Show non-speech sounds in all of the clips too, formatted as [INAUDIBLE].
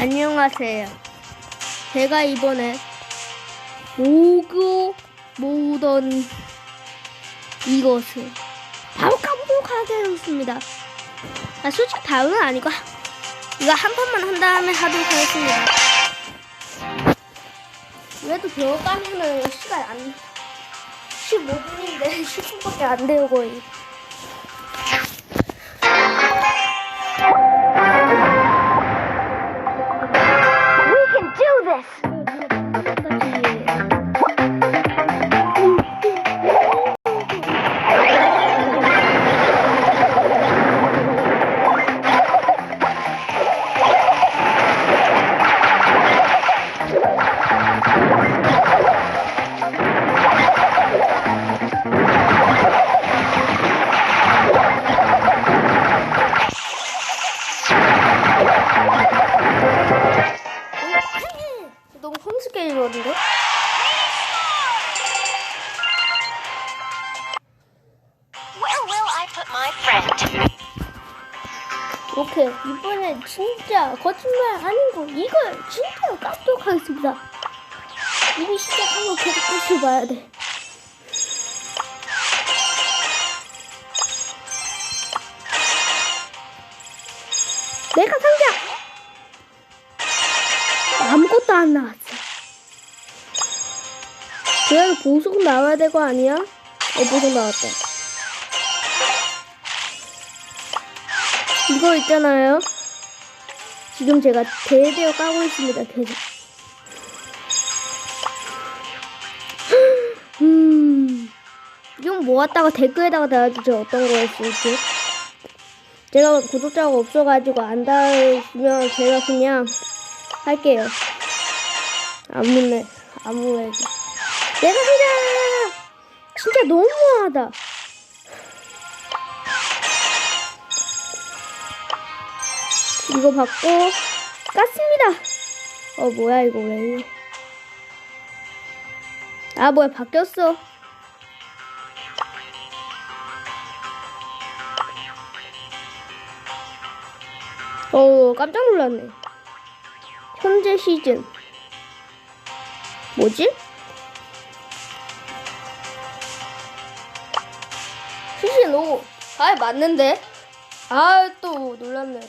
안녕하세요. 제가 이번에 모고 모던 이것을 가보도록 하겠습니다. 아, 솔직히 바로는 아니고 이거 한 판만 한 다음에 하도록 하겠습니다. 그래도 배워 까면은 시간 안 15분인데 10분밖에 [LAUGHS] 안 거의. 이 이번에 진짜 거짓말 거 이걸 진짜로 깎도록 하겠습니다. 이미 시작한 거 계속 끝을 봐야 돼. 내가 상자! 아무것도 안 나왔어. 그래도 보석 나와야 될 거 아니야? 어 보석 나왔다. 이거 있잖아요. 지금 제가 대대어 까고 있습니다. 계속. 음, 이건 모았다가 댓글에다가 달아주세요. 어떤 거였을지. 제가 구독자가 없어가지고 안 달으시면 제가 그냥 할게요. 아무네, 아무래도. 내가 그냥 진짜 너무하다. 이거 받고 깠습니다. 어 뭐야 이거 왜? 아 뭐야 바뀌었어. 어 깜짝 놀랐네. 현재 시즌 뭐지? 시즌 5. 아 맞는데? 아 또 놀랐네.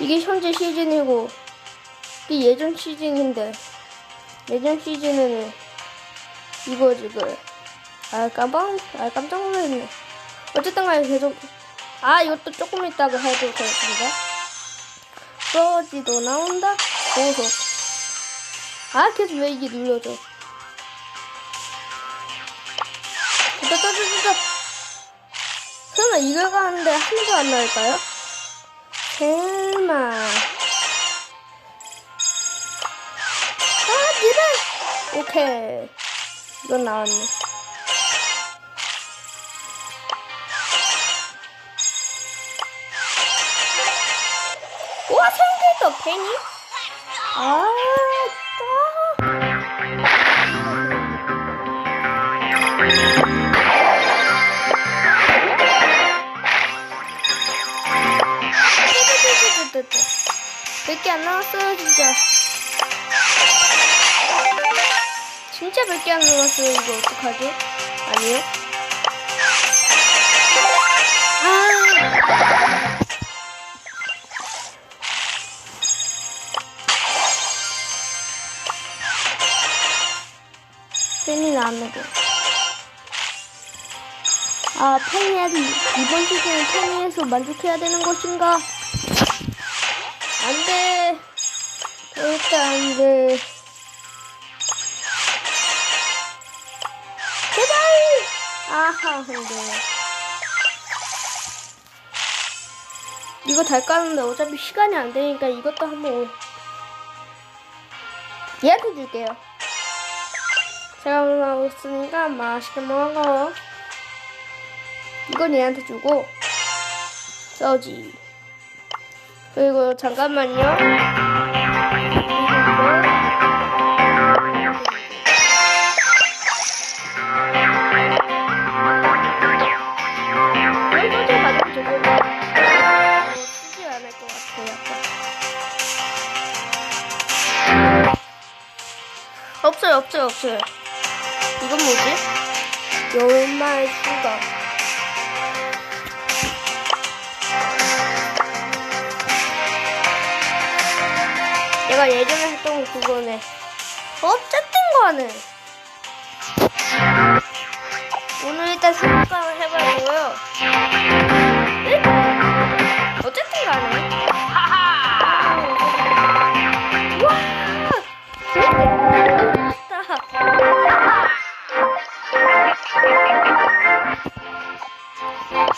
이게 현재 시즌이고 이게 예전 시즌인데 예전 시즌에는 이거 지금. 아 깜빡 아 깜짝 놀랐네. 어쨌든 간에 계속 아 이것도 조금 있다가 해도 되겠습니다. 써지도 나온다? 보석 아 계속 왜 이게 됐다 됐다 됐다 설마 이걸 가는데 하나도 안 나올까요? 설마 아 제발. 오케이. 이건 나왔네. 우와 생길도 페니 아 몇개 안 나왔어요 진짜 진짜 몇개안 나왔어요 이거 어떡하지? 아니요 아 팬이 나왔는데 아 팬이야지 이번 시즌은 팬이에서 만족해야 되는 것인가? 안 돼. 절대 안 돼. 제발! 아하, 안 돼. 이거 달 까는데 어차피 시간이 안 되니까 이것도 한번 얘한테 줄게요. 제가 오늘 하고 있으니까 맛있게 먹어. 이건 얘한테 주고, 써지. 그리고 잠깐만요. 없어요, 없어요, 없어요. 이건 뭐지? 열마의 수가. 내가 예전에 했던 그거네. 어쨌든 간에. 오늘 일단 생각을 해봐야고요. 네? 어쨌든 간에.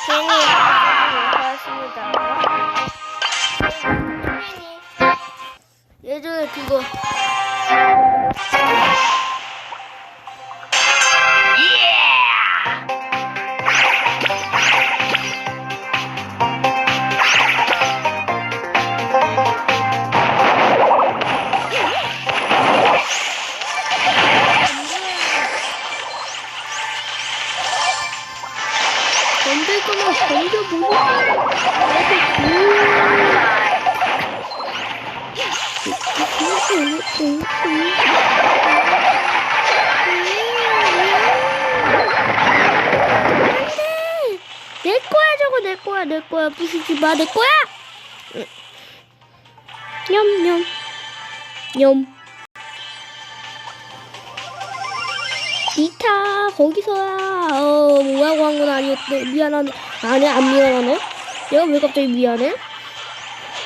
괜히 고맙습니다. 예전에 그거 거야 내 부수지 마 내 거야. 냠냠. 냠. 이타 거기서야. 어 뭐라고 한 건 아니었대. 미안하네. 아니 안 미안하네? 내가 왜 갑자기 미안해?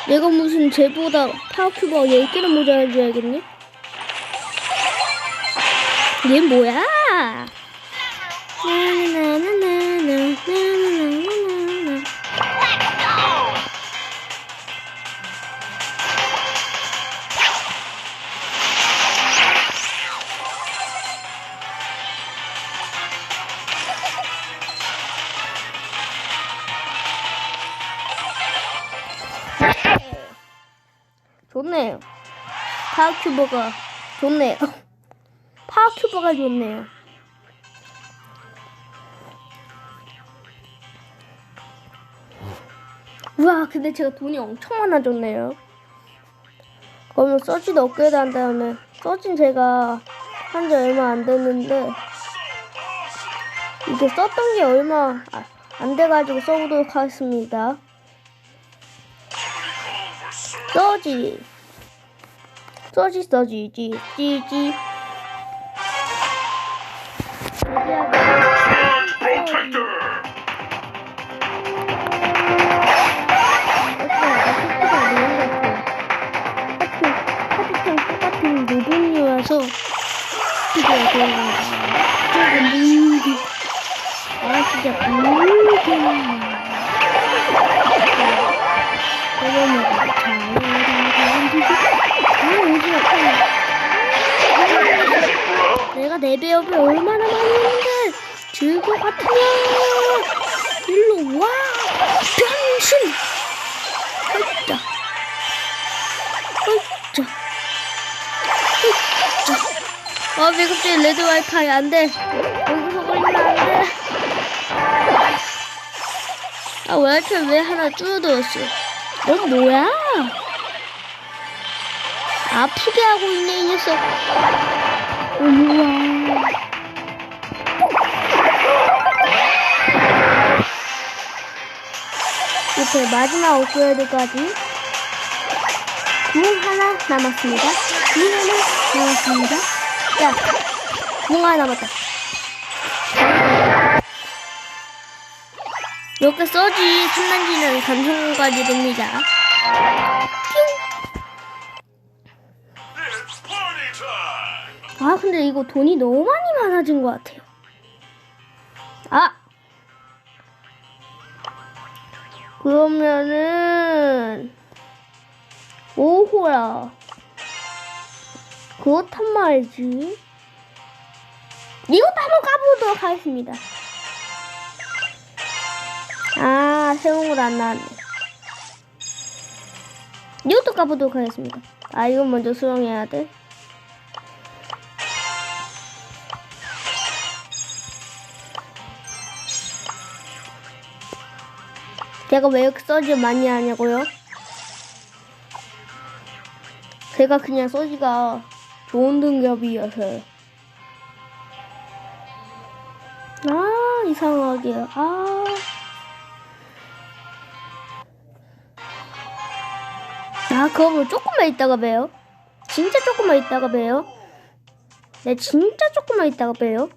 내가 무슨 쟤보다 파워큐버가 10개는 모자라줘야겠니? 얘 뭐야? 나 좋네요. 파워큐버가 좋네요. [LAUGHS] 파워큐버가 좋네요. 우와, 근데 제가 돈이 엄청 많아졌네요. 그러면 서지도 업그레이드 한 다음에 서진 제가 한 지 얼마 안 됐는데 이게 썼던 게 얼마 아, 안 돼가지고 써보도록 하겠습니다. 手机手机手机机机机 내가 내 배업을 얼마나 많이 했는데 즐거 같으냐 일로 와. 변신! 헐짜 헐짜 헐짜 아왜 갑자기 레드 와이파이 안돼. 여기서 걸리면 안돼. 아 와이파이 왜 하나 줄어들었어? 넌 뭐야? 아프게 하고 있네 이 녀석 우와. 이렇게 마지막 업그레이드까지 궁 하나 남았습니다. 궁 하나 남았습니다. 야궁 하나 남았다. 이렇게 써지 산란지는 감성까지 됩니다 아 근데 이거 돈이 너무 많이 많아진 것 같아요. 아 그러면은 오호야 그렇단 말이지. 이것도 한번 까보도록 하겠습니다. 아 새로운 걸안 나왔네. 이것도 까보도록 하겠습니다. 아 이건 먼저 수정해야 돼. 제가 왜 이렇게 소주 많이 하냐고요? 제가 그냥 소주가 좋은 등급이어서요. 아, 이상하게. 아. 아, 그럼 뭐 조금만 있다가 봬요. 진짜 조금만 있다가 봬요. 네, 진짜 조금만 있다가 봬요.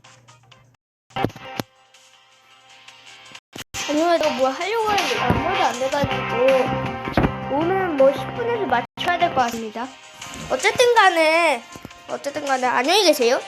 아니면 뭐 하려고 하는데 아무도 안 돼가지고 오늘 뭐 10분에서 맞춰야 될 것 같습니다. 어쨌든 간에 어쨌든 간에 안녕히 계세요.